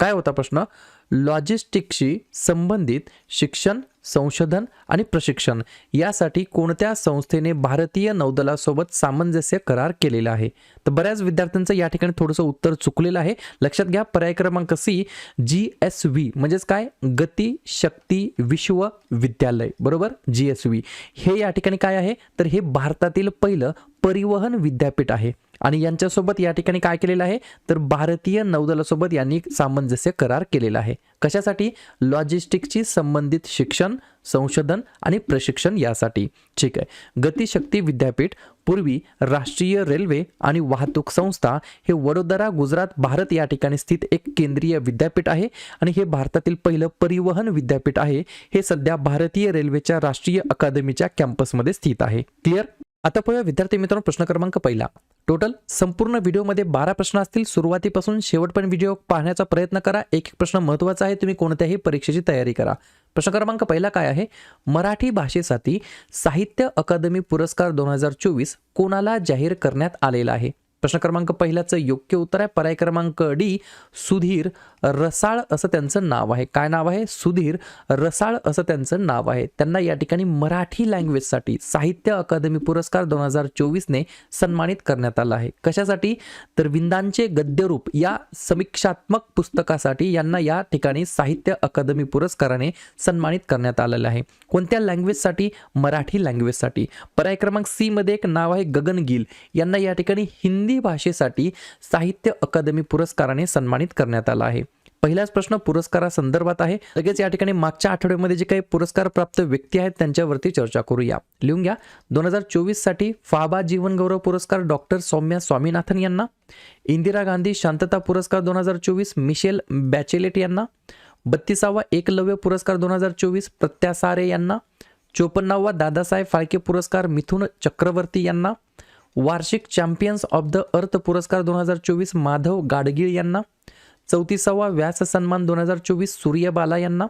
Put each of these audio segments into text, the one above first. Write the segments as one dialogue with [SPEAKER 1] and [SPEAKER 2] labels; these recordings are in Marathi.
[SPEAKER 1] काय होता प्रश्न? लॉजिस्टिकशी संबंधित शिक्षण संशोधन आणि प्रशिक्षण यासाठी कोणत्या संस्थेने भारतीय नौदलासोबत सामंजस्य करार केलेला आहे? तर बऱ्याच विद्यार्थ्यांचं या ठिकाणी थोडंसं उत्तर चुकलेलं आहे. लक्षात घ्या पर्याय क्रमांक सी जी एस व्ही म्हणजेच काय? गती शक्ती विश्व विद्यालय. बरोबर? G S V. हे या ठिकाणी काय आहे? तर हे भारतातील पहिलं परिवहन विद्यापीठ आहे. आणि यांच्यासोबत या ठिकाणी काय केलेलं आहे? तर भारतीय नौदलासोबत यांनी सामंजस्य करार केलेला आहे. कशासाठी? लॉजिस्टिकची संबंधित शिक्षण संशोधन आणि प्रशिक्षण यासाठी. ठीक आहे. गतिशक्ती विद्यापीठ पूर्वी राष्ट्रीय रेल्वे आणि वाहतूक संस्था हे वडोदरा गुजरात भारत या ठिकाणी स्थित एक केंद्रीय विद्यापीठ आहे आणि हे भारतातील पहिलं परिवहन विद्यापीठ आहे. हे सध्या भारतीय रेल्वेच्या राष्ट्रीय अकादमीच्या कॅम्पसमध्ये स्थित आहे. क्लिअर? आता पाहूया विद्यार्थी मित्रांनो प्रश्न क्रमांक पहिला. टोटल संपूर्ण व्हिडिओमध्ये बारा प्रश्न असतील. सुरुवातीपासून शेवटपर्यंत व्हिडिओ पाहण्याचा प्रयत्न करा. एक एक प्रश्न महत्त्वाचा आहे. तुम्ही कोणत्याही परीक्षेची तयारी करा. प्रश्न क्रमांक पहिला काय आहे? मराठी भाषेसाठी साहित्य अकादमी पुरस्कार दोन हजार चोवीस कोणाला जाहीर करण्यात आलेला आहे? प्रश्न क्रमांक पहिल्याचं योग्य उत्तर आहे. पर्याय क्रमांक डी सुधीर रसाळ असं त्यांचं नाव आहे. काय नाव आहे? सुधीर रसाळ असं त्यांचं नाव आहे. त्यांना या ठिकाणी मराठी लँग्वेजसाठी साहित्य अकादमी पुरस्कार दोन हजार चोवीसने सन्मानित करण्यात आला आहे. कशासाठी? तर विंदांचे गद्यरूप या समीक्षात्मक पुस्तकासाठी यांना या ठिकाणी साहित्य अकादमी पुरस्काराने सन्मानित करण्यात आलेलं आहे. कोणत्या लँग्वेजसाठी मराठी लँग्वेजसाठी पर्याय क्रमांक सी मध्ये एक नाव आहे गगन गिल यांना या ठिकाणी हिंदी हिंदी भाषेसाठी साहित्य अकादमी पुरस्काराने सन्मानित करण्यात आला आहे. पहिलाच प्रश्न पुरस्कारासंदर्भात आहे. लगेच या ठिकाणी मागच्या आठवड्यामध्ये जे काही पुरस्कार प्राप्त व्यक्ती आहेत त्यांच्यावरती चर्चा करूया. लिहून घ्या. दोन हजार चोवीससाठी फाबा जीवनगौरव पुरस्कार डॉक्टर सौम्या स्वामीनाथन यांना इंदिरा गांधी शांतता पुरस्कार दोन हजार चोवीस मिशेल बॅचेलेट यांना बत्तीसावा एकलव्य पुरस्कार दोन हजार चोवीस प्रत्यासारे यांना चोपन्नावा दादासाहेब फाळके पुरस्कार मिथुन चक्रवर्ती यांना वार्षिक चॅम्पियन्स ऑफ द अर्थ पुरस्कार दोन हजार चोवीस माधव गाडगीळ यांना चौतीसावा व्यास सन्मान दोन हजार चोवीस सूर्यबाला यांना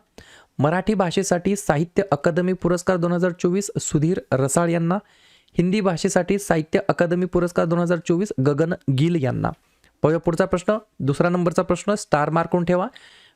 [SPEAKER 1] मराठी भाषेसाठी साहित्य अकादमी पुरस्कार दोन हजार चोवीस सुधीर रसाळ यांना हिंदी भाषेसाठी साहित्य अकादमी पुरस्कार दोन हजार चोवीस गगन गिल यांना. पाहूया पुढचा प्रश्न. दुसरा नंबरचा प्रश्न स्टार मार्कून ठेवा?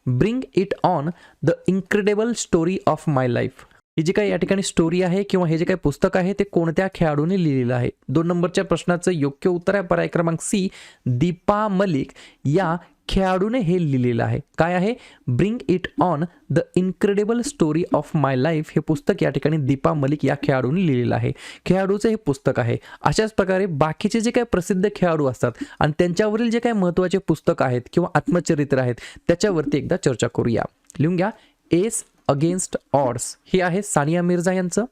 [SPEAKER 1] Bring it on the incredible story of my life. ही जी काही या ठिकाणी स्टोरी आहे किंवा हे जे काही पुस्तक आहे ते कोणत्या खेळाडूने लिहिलेलं आहे? दोन नंबरच्या प्रश्नाचं योग्य उत्तर आहे पर्याय क्रमांक सी दीपा मलिक या खेळाडूने हे लिहिलेलं आहे. काय आहे? Bring it on the incredible story of my life हे पुस्तक या ठिकाणी दीपा मलिक या खेळाडूने लिहिलेलं आहे. खेळाडूचं हे पुस्तक आहे. अशाच प्रकारे बाकीचे जे काही प्रसिद्ध खेळाडू असतात आणि त्यांच्यावरील जे काही महत्त्वाचे पुस्तक आहेत किंवा आत्मचरित्र आहेत त्याच्यावरती एकदा चर्चा करूया. लिहून घ्या. एस अगेन्स्ट ऑड्स हे आहे सानिया मिर्झा यांचं.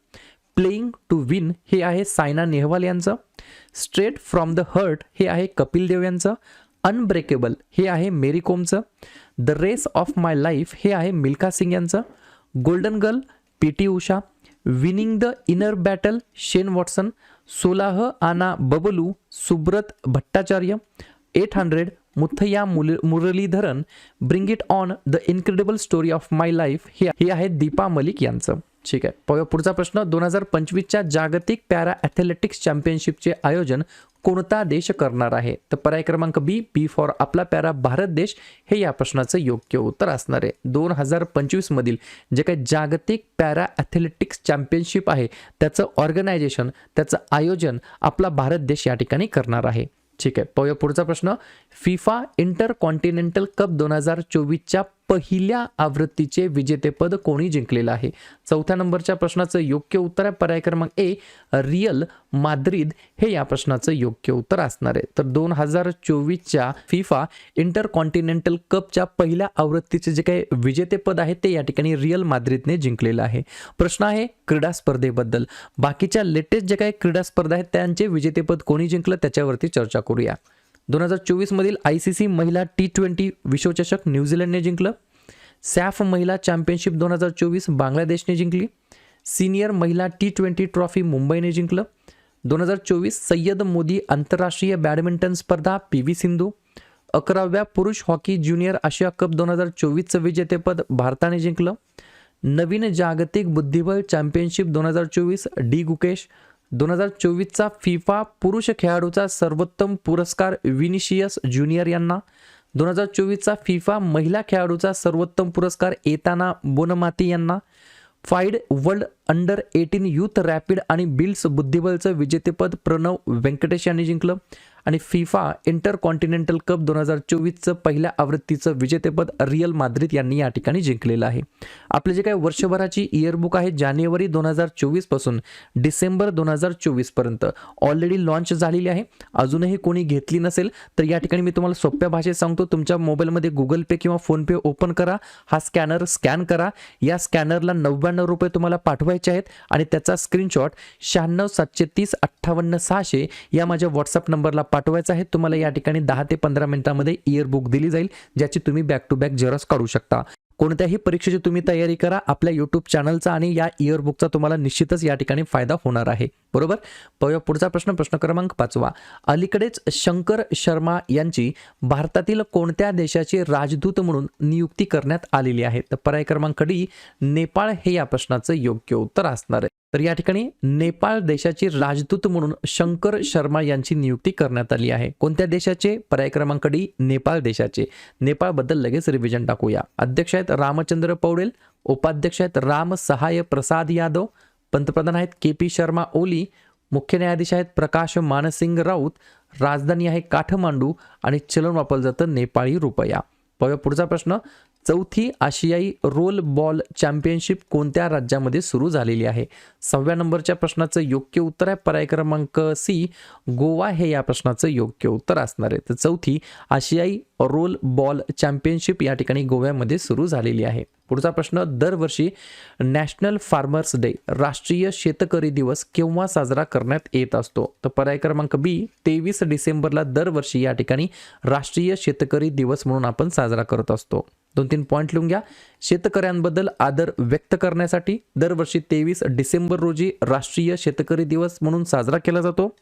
[SPEAKER 1] प्लेईंग टू विन हे आहे सायना नेहवाल यांचं. स्ट्रेट फ्रॉम द हर्ट हे आहे कपिल देव यांचं. अनब्रेकेबल हे आहे मेरी कोमचं. The race of my life हे आहे मिल्खा सिंग यांचं. Golden girl P T Usha. Winning the inner battle Shane Watson. Solah Aana Bablu Subrata Bhattacharya. Eight hundred Muttiah मुल Muralitharan bring it on the incredible story of my life हे हे आहे दीपा मलिक यांचं. ठीक आहे. पुढचा प्रश्न. दोन हजार पंचवीसच्या जागतिक पॅरा ॲथलेटिक्स चॅम्पियनशिपचे आयोजन कोणता देश करणार आहे? तर पर्याय क्रमांक बी बी फॉर आपला पॅरा भारत देश. हे या प्रश्नाचं योग्य उत्तर असणार आहे. दोन हजार पंचवीसमधील जे काही जागतिक पॅरा ॲथलेटिक्स चॅम्पियनशिप आहे त्याचं ऑर्गनायझेशन त्याचं आयोजन आपला भारत देश या ठिकाणी करणार आहे. ठीक आहे. पाहूया पुढचा प्रश्न. फिफा इंटर कॉन्टिनेंटल कप दोन हजार चोवीसच्या पहिल्या आवृत्तीचे विजेतेपद कोणी जिंकलेलं आहे? चौथ्या नंबरच्या प्रश्नाचं योग्य उत्तर आहे पर्याय क्रमांक ए रियल माद्रिद. हे या प्रश्नाचं योग्य उत्तर असणार आहे. तर दोन हजार चोवीसच्या फिफा इंटर कॉन्टिनेंटल कपच्या पहिल्या आवृत्तीचे जे काही विजेतेपद आहे ते या ठिकाणी रियल माद्रिदने जिंकलेलं आहे. प्रश्न आहे क्रीडा स्पर्धेबद्दल. बाकीच्या लेटेस्ट जे काही क्रीडा स्पर्धा आहेत त्यांचे विजेतेपद कोणी जिंकलं? त्याच्यावरती चर्चा करूया. दोन हज़ार चोवीसमधील आय सी सी महिला टी ट्वेंटी विश्वचषक न्यूझीलंडने जिंकलं. सॅफ महिला चॅम्पियनशिप दोन हज़ार चोवीस बांगलादेशने जिंकली. सिनियर महिला टी ट्वेंटी ट्रॉफी मुंबईने जिंकलं. दोन हज़ार चोवीस सय्यद मोदी आंतरराष्ट्रीय बॅडमिंटन स्पर्धा पी व्ही सिंधू. अकराव्या पुरुष हॉकी ज्युनियर आशिया कप दोन हज़ार चोवीसचं विजेतेपद भारताने जिंकलं. नवीन जागतिक बुद्धिबळ चॅम्पियनशिप दोन हज़ार चोवीस डी गुकेश. दोन हजार चोवीसचा फिफा पुरुष खेळाडूचा सर्वोत्तम पुरस्कार विनिशियस ज्युनियर यांना दोन हजार चोवीसचा फिफा महिला खेळाडूचा सर्वोत्तम पुरस्कार एताना बोनमाती यांना FIDE world under eighteen youth rapid आणि बिल्स बुद्धिबळचं विजेतेपद प्रणव व्यंकटेश यांनी जिंकलं. आणि फिफा इंटर कॉन्टिनेंटल कप दोन हजार चोवीसचं पहिल्या आवृत्तीचं विजेतेपद रियल माद्रिद यांनी या ठिकाणी जिंकलेलं आहे. आपले जे काय वर्षभराची इयरबुक आहे जानेवारी दोन हजार चोवीसपासून डिसेंबर दोन हजार चोवीसपर्यंत ऑलरेडी लॉन्च झालेली आहे. अजूनही कोणी घेतली नसेल तर या ठिकाणी मी तुम्हाला सोप्या भाषेत सांगतो तुमच्या मोबाईलमध्ये गुगल पे किंवा फोनपे ओपन करा. हा स्कॅनर स्कॅन करा. या स्कॅनरला नव्याण्णव रुपये तुम्हाला पाठवायचे आहेत आणि त्याचा स्क्रीनशॉट शहाण्णव सातशे तीस अठ्ठावन्न सहाशे या माझ्या व्हॉट्सअप नंबरला पाठवायचा आहे तुम्हाला या ठिकाणी दहा ते पंधरा मिनिटांमध्ये इयरबुक दिली जाईल ज्याची तुम्ही बॅक टू बॅक झेरॉक्स काढू शकता. कोणत्याही परीक्षेची तुम्ही तयारी करा आपल्या यूट्यूब चॅनलचा आणि या इयरबुकचा तुम्हाला निश्चितच या ठिकाणी फायदा होणार आहे. बरोबर? पाहूया पुढचा प्रश्न प्रश्न क्रमांक पाचवा. अलीकडेच शंकर शर्मा यांची भारतातील कोणत्या देशाचे राजदूत म्हणून नियुक्ती करण्यात आलेली आहे? तर पर्याय क्रमांक डी नेपाळ हे या प्रश्नाचं योग्य उत्तर असणार आहे. तर या ठिकाणी नेपाळ देशाचे राजदूत म्हणून शंकर शर्मा यांची नियुक्ती करण्यात आली आहे. कोणत्या देशाचे? पर्याय क्रमांक डी नेपाळ देशाचे. नेपाळबद्दल लगेच रिव्हिजन टाकूया. अध्यक्ष आहेत रामचंद्र पौडेल उपाध्यक्ष आहेत राम सहाय प्रसाद यादव पंतप्रधान आहेत के पी शर्मा ओली मुख्य न्यायाधीश आहेत प्रकाश मानसिंग राऊत राजधानी आहे काठमांडू आणि चलन वापरलं जातं नेपाळी रुपया. पाहूया पुढचा प्रश्न. चौथी आशियाई रोल बॉल चॅम्पियनशिप कोणत्या राज्यामध्ये सुरू झालेली आहे? सहाव्या नंबरच्या प्रश्नाचं योग्य उत्तर आहे. पर्याय क्रमांक सी गोवा हे या प्रश्नाचं योग्य उत्तर असणार आहे. तर चौथी आशियाई रोल बॉल चॅम्पियनशिप या ठिकाणी गोव्यामध्ये सुरू झालेली आहे. पुढचा प्रश्न दरवर्षी नॅशनल फार्मर्स डे राष्ट्रीय शेतकरी दिवस केव्हा साजरा करण्यात येत असतो? तर पर्याय क्रमांक बी तेवीस डिसेंबरला दरवर्षी या ठिकाणी राष्ट्रीय शेतकरी दिवस म्हणून आपण साजरा करत असतो. दोन तीन पॉईंट लिहून घ्या. शेतकऱ्यांबद्दल आदर व्यक्त करण्यासाठी दरवर्षी तेवीस डिसेंबर रोजी राष्ट्रीय शेतकरी दिवस म्हणून साजरा केला जातो.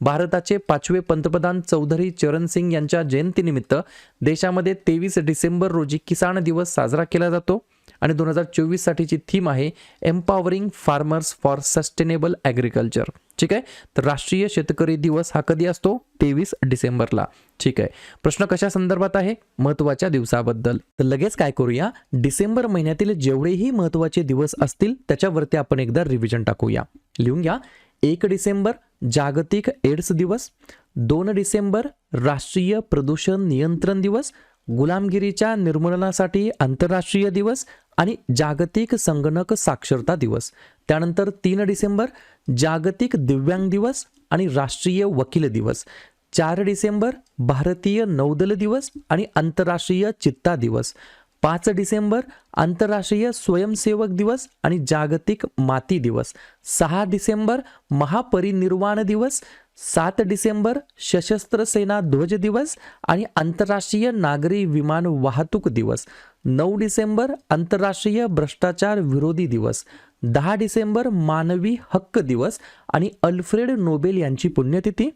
[SPEAKER 1] भारताचे पाचवे पंतप्रधान चौधरी चरण सिंग यांच्या जयंतीनिमित्त देशामध्ये तेवीस डिसेंबर रोजी किसान दिवस साजरा केला जातो आणि दोन हजार चोवीस साठीची थीम आहे empowering farmers for sustainable agriculture ठीक आहे? तर राष्ट्रीय शेतकरी दिवस हा कधी असतो? तेवीस डिसेंबरला. ठीक आहे. प्रश्न कशा संदर्भात आहे? महत्त्वाच्या दिवसाबद्दल. तर लगेच काय करूया? डिसेंबर महिन्यातील जेवढेही महत्त्वाचे दिवस असतील त्याच्यावरती आपण एकदा रिव्हिजन टाकूया. लिहून घ्या. एक डिसेंबर जागतिक एड्स दिवस दोन डिसेंबर राष्ट्रीय प्रदूषण नियंत्रण दिवस गुलामगिरीच्या निर्मूलनासाठी आंतरराष्ट्रीय दिवस आणि जागतिक संगणक साक्षरता दिवस. त्यानंतर तीन डिसेंबर जागतिक दिव्यांग दिवस आणि राष्ट्रीय वकील दिवस. चार डिसेंबर भारतीय नौदल दिवस आणि आंतरराष्ट्रीय चित्ता दिवस. पाच डिसेंबर आंतरराष्ट्रीय स्वयंसेवक दिवस आणि जागतिक माती दिवस. सहा डिसेंबर महापरिनिर्वाण दिवस. सात डिसेंबर सशस्त्र सेना ध्वज दिवस आणि आंतरराष्ट्रीय नागरी विमान वाहतूक दिवस. नऊ डिसेंबर आंतरराष्ट्रीय भ्रष्टाचार विरोधी दिवस. दहा डिसेंबर मानवी हक्क दिवस आणि अल्फ्रेड नोबेल यांची पुण्यतिथी.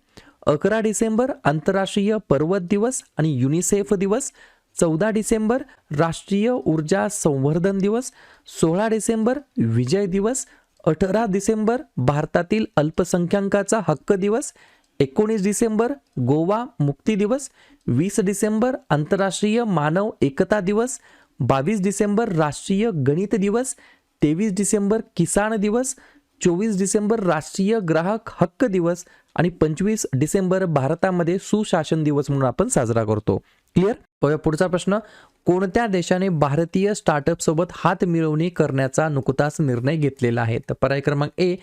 [SPEAKER 1] अकरा डिसेंबर आंतरराष्ट्रीय पर्वत दिवस आणि युनिसेफ दिवस. चौदा डिसेंबर राष्ट्रीय ऊर्जा संवर्धन दिवस सोळा डिसेंबर विजय दिवस अठरा डिसेंबर भारतातील अल्पसंख्याकाचा हक्क दिवस एकोणीस डिसेंबर गोवा मुक्ती दिवस वीस डिसेंबर आंतरराष्ट्रीय मानव एकता दिवस बावीस डिसेंबर राष्ट्रीय गणित दिवस तेवीस डिसेंबर किसान दिवस चोवीस डिसेंबर राष्ट्रीय ग्राहक हक्क दिवस आणि पंचवीस डिसेंबर भारतामध्ये सुशासन दिवस म्हणून आपण साजरा करतो. क्लिअर पुढचा प्रश्न. कोणत्या देशाने भारतीय स्टार्टअप सोबत हात मिळवणी करण्याचा नुकताच निर्णय घेतलेला आहे? तर पर्याय क्रमांक ए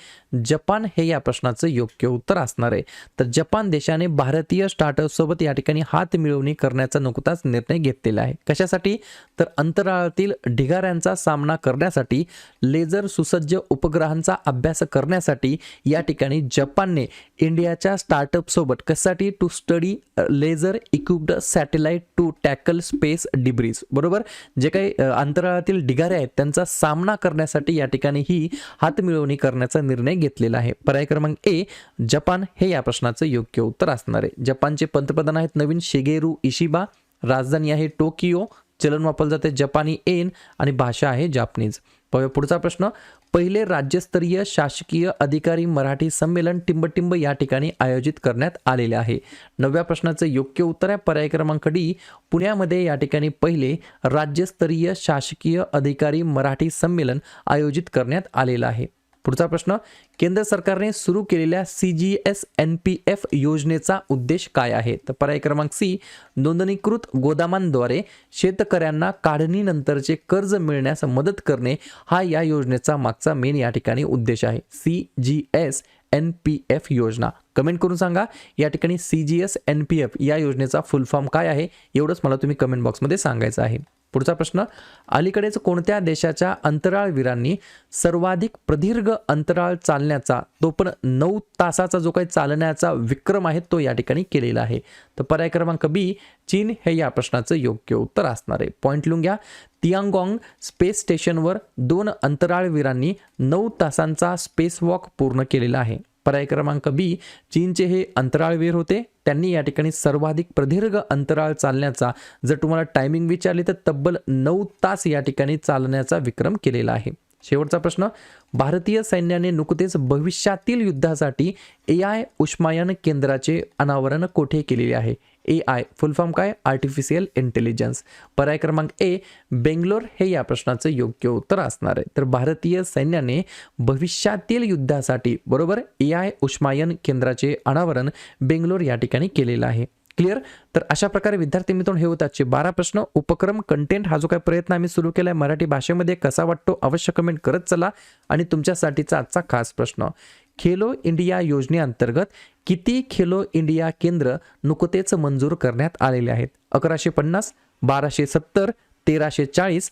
[SPEAKER 1] जपान हे या प्रश्नाचं योग्य उत्तर असणार आहे. तर जपान देशाने भारतीय स्टार्टअप सोबत या ठिकाणी हात मिळवणी करण्याचा नुकताच निर्णय घेतलेला आहे. कशासाठी? तर अंतराळातील ढिगाऱ्यांचा सामना करण्यासाठी लेझर सुसज्ज उपग्रहांचा अभ्यास करण्यासाठी या ठिकाणी जपानने इंडियाच्या स्टार्टअप सोबत कशासाठी to study laser equipped satellite to tackle space debris debris बरोबर? जे काही अंतराळातील ढिगारे आहेत त्यांचा सामना करण्यासाठी या ठिकाणी ही हातमिळवणी करण्याचा निर्णय घेतलेला आहे. पर्याय क्रमांक ए जपान हे या प्रश्नाचं योग्य उत्तर असणार आहे. जपानचे पंतप्रधान आहेत नवीन शिगेरू इशिबा राजधानी आहे टोकियो चलन वापरलं जाते जपानी एन आणि भाषा आहे जापनीज. पाहूया पुढचा प्रश्न. पहिले राज्यस्तरीय शासकीय अधिकारी मराठी संमेलन टिंबटिंब या ठिकाणी आयोजित करण्यात आलेले आहे. नवव्या प्रश्नाचं योग्य उत्तर आहे. पर्याय क्रमांक डी पुण्यामध्ये या ठिकाणी पहिले राज्यस्तरीय शासकीय अधिकारी मराठी संमेलन आयोजित करण्यात आलेलं आहे. पुढचा प्रश्न केंद्र सरकारने सुरू केलेल्या C G S N P F योजनेचा उद्देश काय आहे? तर पर्याय क्रमांक सी नोंदणीकृत गोदामांद्वारे शेतकऱ्यांना काढणीनंतरचे कर्ज मिळण्यास मदत करणे हा या योजनेचा मागचा मेन या ठिकाणी उद्देश आहे. C G S N P F योजना. कमेंट करून सांगा या ठिकाणी C G S N P F या योजनेचा फुल फॉर्म काय आहे? एवढंच मला तुम्ही कमेंट बॉक्समध्ये सांगायचं आहे. पुढचा प्रश्न अलीकडेच कोणत्या देशाच्या अंतराळवीरांनी सर्वाधिक प्रदीर्घ अंतराळ चालण्याचा तो पण नऊ तासाचा जो काही चालण्याचा विक्रम आहे तो या ठिकाणी केलेला आहे. तर पर्याय क्रमांक बी चीन हे या प्रश्नाचं योग्य उत्तर असणार आहे. पॉईंट लिहून घ्या. तियांगॉंग स्पेस स्टेशनवर दोन अंतराळवीरांनी नऊ तासांचा स्पेस वॉक पूर्ण केलेला आहे. पर्याय क्रमांक बी चीनचे हे अंतराळवीर होते. त्यांनी या ठिकाणी सर्वाधिक प्रदीर्घ अंतराळ चालण्याचा जर तुम्हाला टायमिंग विचारली तर तब्बल नऊ तास या ठिकाणी चालण्याचा विक्रम केलेला आहे. शेवटचा प्रश्न. भारतीय सैन्याने नुकतेच भविष्यातील युद्धासाठी ए आय उष्मायन केंद्राचे अनावरण कोठे केलेले आहे? ए आय फुल फॉर्म काय? आर्टिफिशियल इंटेलिजन्स पर्याय क्रमांक ए बेंगलोर हे या प्रश्नाचं योग्य उत्तर असणार आहे. तर भारतीय सैन्याने भविष्यातील युद्धासाठी बरोबर ए आय उष्मायन केंद्राचे अनावरण बेंगलोर या ठिकाणी केलेलं आहे. क्लिअर? तर अशा प्रकारे विद्यार्थी मित्रांनो हे होत आजचे बारा प्रश्न. उपक्रम कंटेंट हा जो काही प्रयत्न आम्ही सुरू केला आहे मराठी भाषेमध्ये कसा वाटतो अवश्य कमेंट करत चला. आणि तुमच्यासाठीचा आजचा खास प्रश्न खेलो इंडिया योजनेअंतर्गत किती खेलो इंडिया केंद्र नुकतेच मंजूर करण्यात आलेले आहेत? अकराशे पन्नास बाराशे सत्तर तेराशे चाळीस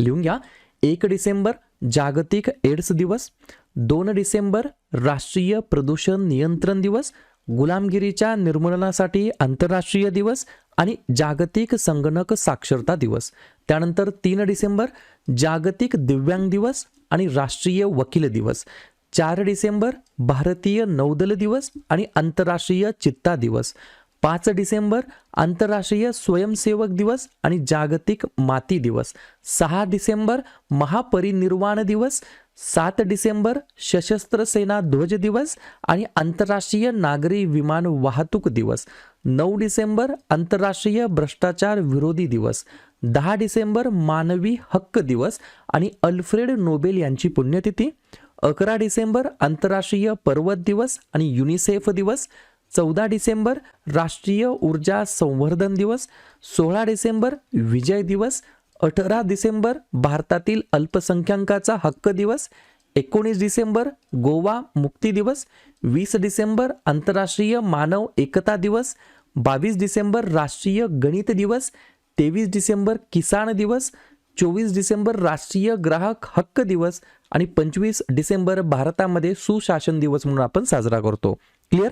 [SPEAKER 1] लिहून घ्या. एक डिसेंबर जागतिक एड्स दिवस. दोन डिसेंबर राष्ट्रीय प्रदूषण नियंत्रण दिवस. गुलामगिरीच्या निर्मूलनासाठी आंतरराष्ट्रीय दिवस आणि जागतिक संगणक साक्षरता दिवस. त्यानंतर तीन डिसेंबर जागतिक दिव्यांग दिवस आणि राष्ट्रीय वकील दिवस. चार डिसेंबर भारतीय नौदल दिवस आणि आंतरराष्ट्रीय चित्ता दिवस. पाच डिसेंबर आंतरराष्ट्रीय स्वयंसेवक दिवस आणि जागतिक माती दिवस. सहा डिसेंबर महापरिनिर्वाण दिवस. सात डिसेंबर सशस्त्र सेना ध्वज दिवस आणि आंतरराष्ट्रीय नागरी विमान वाहतूक दिवस. नऊ डिसेंबर आंतरराष्ट्रीय भ्रष्टाचार विरोधी दिवस. दहा डिसेंबर मानवी हक्क दिवस आणि अल्फ्रेड नोबेल यांची पुण्यतिथी. अकरा डिसेंबर आंतरराष्ट्रीय पर्वत दिवस आणि युनिसेफ दिवस. चौदा डिसेंबर राष्ट्रीय ऊर्जा संवर्धन दिवस सोळा डिसेंबर विजय दिवस अठरा डिसेंबर भारतातील अल्पसंख्याकाचा हक्क दिवस एकोणीस डिसेंबर गोवा मुक्ती दिवस वीस डिसेंबर आंतरराष्ट्रीय मानव एकता दिवस बावीस डिसेंबर राष्ट्रीय गणित दिवस तेवीस डिसेंबर किसान दिवस चोवीस डिसेंबर राष्ट्रीय ग्राहक हक्क दिवस आणि पंचवीस डिसेंबर भारतामध्ये सुशासन दिवस म्हणून आपण साजरा करतो. क्लिअर